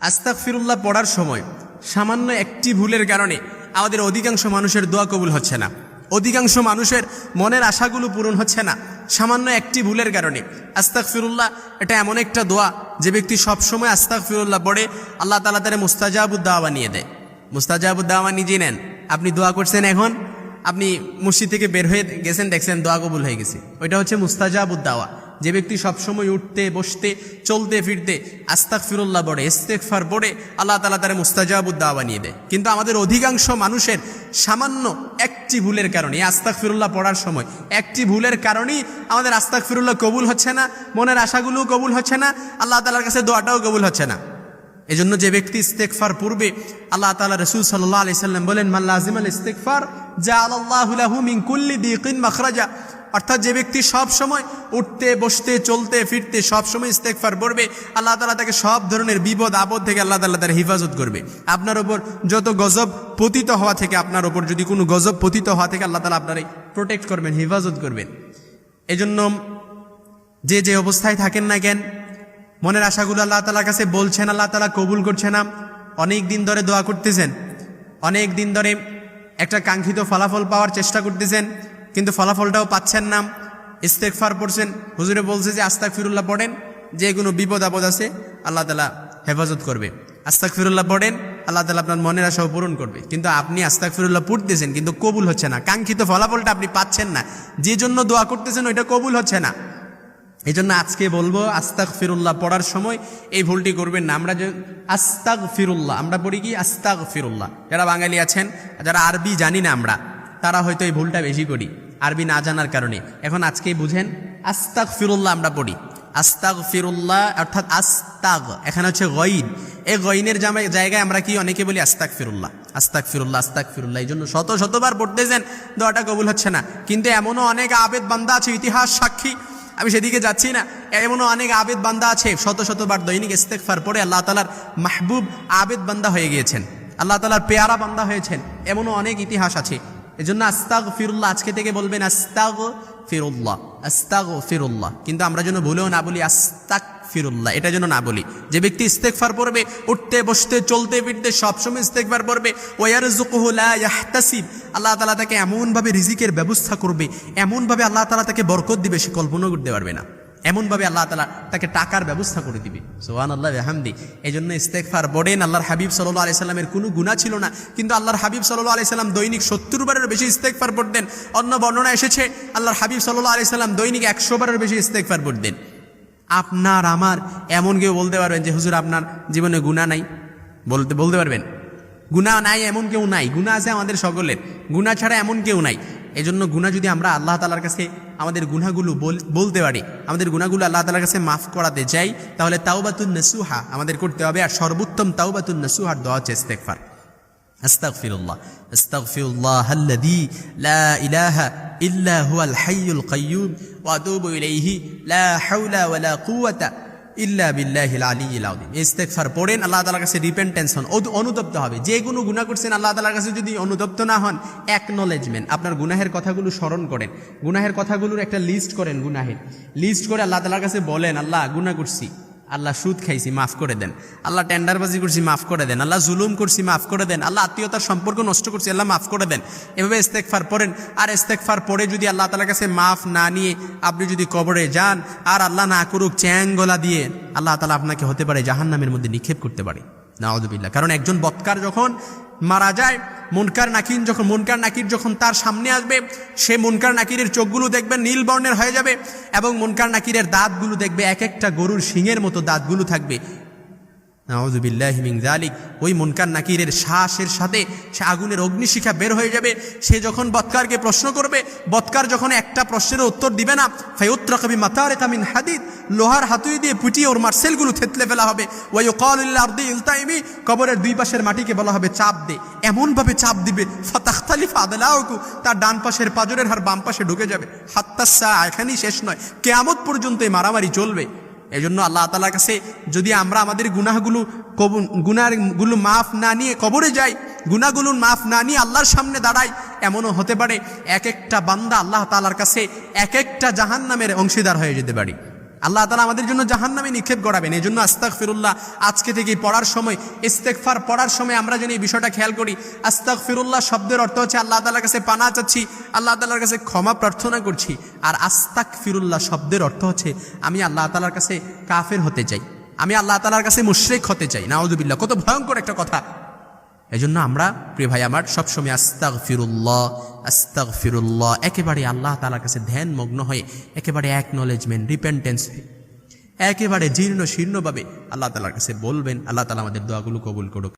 আস্তাক ফিরুল্লাহ পড়ার সময় সামান্য একটি ভুলের কারণে আমাদের অধিকাংশ মানুষের দোয়া কবুল হচ্ছে না। অধিকাংশ মানুষের মনের আশাগুলো পূরণ হচ্ছে না। সামান্য একটি ভুলের কারণে আস্তাক ফিরুল্লাহ এটা এমন একটা দোয়া যে ব্যক্তি সবসময় আস্তাক ফিরুল্লাহ পড়ে, আল্লাহ তালা তারা মুস্তাজাবুদ্দাওয়া বানিয়ে দেয়। মুস্তাজাবুদ্দাওয়া নিজে নেন আপনি দোয়া করছেন এখন, আপনি মসজিদ থেকে বের হয়ে গেছেন, দেখছেন দোয়া কবুল হয়ে গেছে। ওইটা হচ্ছে মুস্তাজাবুদ্দাওয়া। যে ব্যক্তি সবসময় উঠতে, বসতে, চলতে, ফিরতে আস্তাক ফিরুল্লাহ বড়ে ইস্তেকফার বড়ে আল্লাহ তালা তারা মুস্তাজাবুদ্দাওয়া বানিয়ে দেয়। কিন্তু আমাদের অধিকাংশ মানুষের সামান্য একটি ভুলের কারণে আস্তাক ফিরুল্লাহ পড়ার সময় একটি ভুলের কারণেই আমাদের আস্তাক ফিরুল্লাহ কবুল হচ্ছে না, মনের আশাগুলোও কবুল হচ্ছে না, আল্লাহ তালার কাছে দোয়াটাও কবুল হচ্ছে না। এজন্য যে ব্যক্তি ইস্তেকফার পূর্বে আল্লাহ তালা রসুল সাল্লাহ আলি সাল্লাম বলেন মাল্লা আজিম আল ইস্তেকফার যা আল্লাহ মিন কুল্লি দিকিন মখরাজা। অর্থাৎ যে ব্যক্তি সব সময় উঠতে, বসতে, চলতে, ফিরতে সব সময় ইস্তেকফার পড়বে, আল্লাহ তালা তাকে সব ধরনের বিপদ, আপদ থেকে আল্লাহ তালা তার হেফাজত করবে। আপনার ওপর যত গজব পতিত হওয়া থেকে, আপনার ওপর যদি কোনো গজব পতিত হওয়া থেকে আল্লাহ তালা আপনার প্রোটেক্ট করবেন, হিফাজত করবেন। এজন্য যে যে অবস্থায় থাকেন না কেন, মনের আশাগুলো আল্লাহ তালার কাছে বলছেন, আল্লাহ তালা কবুল করছে না। অনেক দিন ধরে দোয়া করতেছেন। অনেক দিন ধরে একটা কাঙ্ক্ষিত ফলাফল পাওয়ার চেষ্টা করতেছেন। কিন্তু ফলাফলটাও পাচ্ছেন না। ইস্তেকফার পড়ছেন। হুজুরে বলছে যে আস্তাক ফিরুল্লাহ পড়েন, যে কোনো বিপদ আপদ আছে, আল্লাহ তালা হেফাজত করবে। আস্তাক ফিরুল্লাহ পড়েন, আল্লাহ তালা আপনার মনের আশাও পূরণ করবে। কিন্তু আপনি আস্তাক ফিরুল্লাহ পড়তেছেন, কিন্তু কবুল হচ্ছে না। কাঙ্ক্ষিত ফলাফলটা আপনি পাচ্ছেন না। যে জন্য দোয়া করতেছেন, ওইটা কবুল হচ্ছে না। এই জন্য আজকে বলব আস্তাক ফিরুল্লাহ পড়ার সময় এই ভুলটি করবেন না। আমরা যে আস্তাক ফিরুল্লাহ আমরা পড়ি কি? আস্তাক ফিরুল্লাহ যারা বাঙালি আছেন, যারা আরবি জানি না আমরা তারা হয়তো এই ভুলটা বেশি করি, আরবি না জানার কারণে। এখন আজকেই বুঝেন আস্তাক ফিরুল্লাহ আমরা পড়ি। আস্তাক ফিরুল্লাহ অর্থাৎ আস্তাক এখানে হচ্ছে গইন। এই গইনের জায়গায় আমরা কি অনেকে বলি আস্তাক ফিরুল্লাহ আস্তাক ফিরুল্লাহ আস্তাক ফিরুল্লাহ এই জন্য শত শতবার পড়তেছেন, দোয়াটা কবুল হচ্ছে না। কিন্তু এমনও অনেক আবেদ বান্দা আছে, ইতিহাস সাক্ষী। আমি সেদিকে যাচ্ছি না। এমনও অনেক আবেদ বান্দা আছে, শত শতবার দৈনিক ইস্তেকফার পরে আল্লাহ তালার মাহবুব আবেদ বান্দা হয়ে গিয়েছেন। আল্লাহ তালার পেয়ারা বান্দা হয়েছেন। এমনও অনেক ইতিহাস আছে। এজন্য আস্তাগ ফিরুল্লাহ আজকে থেকে বলবেন আস্তাগ ফিরুল্লাহ আস্তাগ ফিরুল্লাহ কিন্তু আমরা যেন ভুলেও না বলি আস্তাক ফিরুল্লাহ এটা যেন না বলি। যে ব্যক্তি ইস্তেকফার পড়বে, উঠতে, বসতে, চলতে, ফিরতে, সবসময় ইস্তেকবার পড়বে ওয়ার ইয়াহতাসিব। আল্লাহ তালা তাকে এমনভাবে রিজিকের ব্যবস্থা করবে, এমনভাবে আল্লাহ তালা তাকে বরকত দিবে সে কল্পনা করতে পারবে না। এমনভাবে আল্লাহ তালা তাকে টাকার ব্যবস্থা করে দিবে। সোহান আল্লাহ হামদি এই জন্য ইস্তেকফার বড়েন আল্লাহর হাবিব সাল্লাহ আলি সাল্লামের কোনো গুণা ছিল না। কিন্তু আল্লাহর হাবিব সাল্লাহ আলি সাল্লাম দৈনিক সত্তর বারের বেশি ইস্তেকফার পড়তেন। অন্য বর্ণনা এসেছে, আল্লাহর হাবিব সাল্লাহ আলি সাল্লাম দৈনিক একশো বারের বেশি ইস্তেকফার পড়তেন। আপনার, আমার, এমন কেউ বলতে পারবেন যে, হুজুর, আপনার জীবনে গুণা নাই। বলতে বলতে পারবেন? গুণা নাই এমন কেউ নাই। গুণা আছে আমাদের সকলের। গুণা ছাড়া এমন কেউ নাই। এই জন্য গুণা যদি আমরা আল্লাহ তালার কাছে আমাদের গুনাগুলো বলতে পারি। আমাদের গুনাগুলো আল্লাহ তালার কাছে মাফ করাতে যাই, তাহলে তাওবাতুন নসুহা আমাদের করতে হবে, আর সর্বোত্তম তাওবাতুন নসুহার দোয়া হচ্ছে ইস্তেকফার আস্তাগফিরুল্লাহ। আস্তাগফিরুল্লাহ আল্লাযী লা ইলাহা ইল্লা হুয়াল হাইয়ুল কাইয়্যুম ওয়া আতুবু ইলাইহি, লা হাওলা ওয়ালা কুওয়াতা ইল্লা বিল্লাহ আলী ইলাউদ্দিন ইস্তেকফার পড়েন, আল্লাহ তালার কাছে রিপেন্টেন্স হন। অনুতপ্ত হবে। যে কোনো গুণা করছেন, আল্লাহ তালার কাছে যদি অনুতপ্ত না হন অ্যাকনোলেজমেন্ট আপনার গুনাহের কথাগুলো স্মরণ করেন। গুনাহের কথাগুলোর একটা লিস্ট করেন গুনাহের। লিস্ট করে আল্লাহ তালার কাছে বলেন, আল্লাহ গুনা করছি। আল্লাহ সুদ খাইছি, মাফ করে দেন। আল্লাহ টেন্ডারবাজি করছি, মাফ করে দেন। আল্লাহ জুলুম করছি, মাফ করে দেন। আল্লাহ আত্মীয়তার সম্পর্ক নষ্ট করছি, আল্লাহ মাফ করে দেন। এভাবে ইস্তেকফার পড়েন। আর ইস্তেকফার পরে যদি আল্লাহ তালার কাছে মাফ না নিয়ে আপনি যদি কবরে যান, আর আল্লাহ না করুক চ্যাং গলা দিয়ে, আল্লাহ তালা আপনাকে হতে পারে জাহান্নামের মধ্যে নিক্ষেপ করতে পারে। নাওদুবিল্লাহ কারণ একজন বৎকার যখন মারা যায়, মনকার নাকির যখন মনকার নাকির যখন তার সামনে আসবে, সে মনকার নাকিরের চোখগুলো দেখবে, নীল বর্ণের হয়ে যাবে এবং মনকার নাকিরের দাঁতগুলো দেখবে, এক একটা গরুর শিঙের মতো দাঁতগুলো থাকবে। নাউজুবিল্লাহিমিং জালিক ওই মুনকার নাকিরের শ্বাসের সাথে সে আগুনের অগ্নিশিখা বের হয়ে যাবে। সে যখন বৎকারকে প্রশ্ন করবে, বৎকার যখন একটা প্রশ্নের উত্তর দিবে না ফাইউত্রা কবি মাতারে কামিন হাদিদ, লোহার হাতুই দিয়ে পুটিয়ে ওর মার্সেলগুলো থেতলে ফেলা হবে। ওই কলিল্লা আর্দি ইলতাইমি, কবরের দুই পাশের মাটিকে বলা হবে চাপ দে। এমনভাবে চাপ দিবে, ফাতাখতালিফা আদলাউকু, তার ডান পাশের পাজরের হার বাম পাশে ঢুকে যাবে। হাত্তাসা এখানেই শেষ নয়। কেয়ামত পর্যন্ত এই মারামারি চলবে। এই জন্য আল্লাহ তালার কাছে যদি আমরা আমাদের গুনাহগুলো গুনাহগুলো মাফ না নিয়ে কবরে যাই গুনাগুলো মাফ না নিয়ে আল্লাহর সামনে দাঁড়াই, এমনও হতে পারে এক একটা বান্দা আল্লাহ তালার কাছে এক একটা জাহান নামের অংশীদার হয়ে যেতে পারি। আল্লাহ তালা আমাদের জন্য জাহান নামে নিক্ষেপ করাবেন এই জন্য আস্তাক ফিরুল্লাহ আজকে থেকে পড়ার সময় ইস্তেকফার পড়ার সময় আমরা যেন এই বিষয়টা খেয়াল করি। আস্তাক ফিরুল্লাহ শব্দের অর্থ হচ্ছে আল্লাহ তালার কাছে পানা চাচ্ছি, আল্লাহ তালার কাছে ক্ষমা প্রার্থনা করছি। আর আস্তাক ফিরুল্লাহ শব্দের অর্থ হচ্ছে আমি আল্লাহ তালার কাছে কাফের হতে চাই। আমি আল্লাহ তালার কাছে মুশ্রেক হতে চাই। নাউজুবিল্লাহ, কত ভয়ঙ্কর একটা কথা। এই জন্য আমরা, প্রিয় ভাই আমার, সবসময় আস্তাক ফিরুল্লাহ আস্তাক ফিরুল্লাহ একেবারে আল্লাহ তালার কাছে ধ্যান মগ্ন হয়ে, একেবারে অ্যাকনলেজমেন্ট রিপেন্টেন্স একেবারে জীর্ণ শীর্ণভাবে আল্লাহ তালার কাছে বলবেন, আল্লাহ তালা আমাদের দোয়াগুলো কবুল করুক।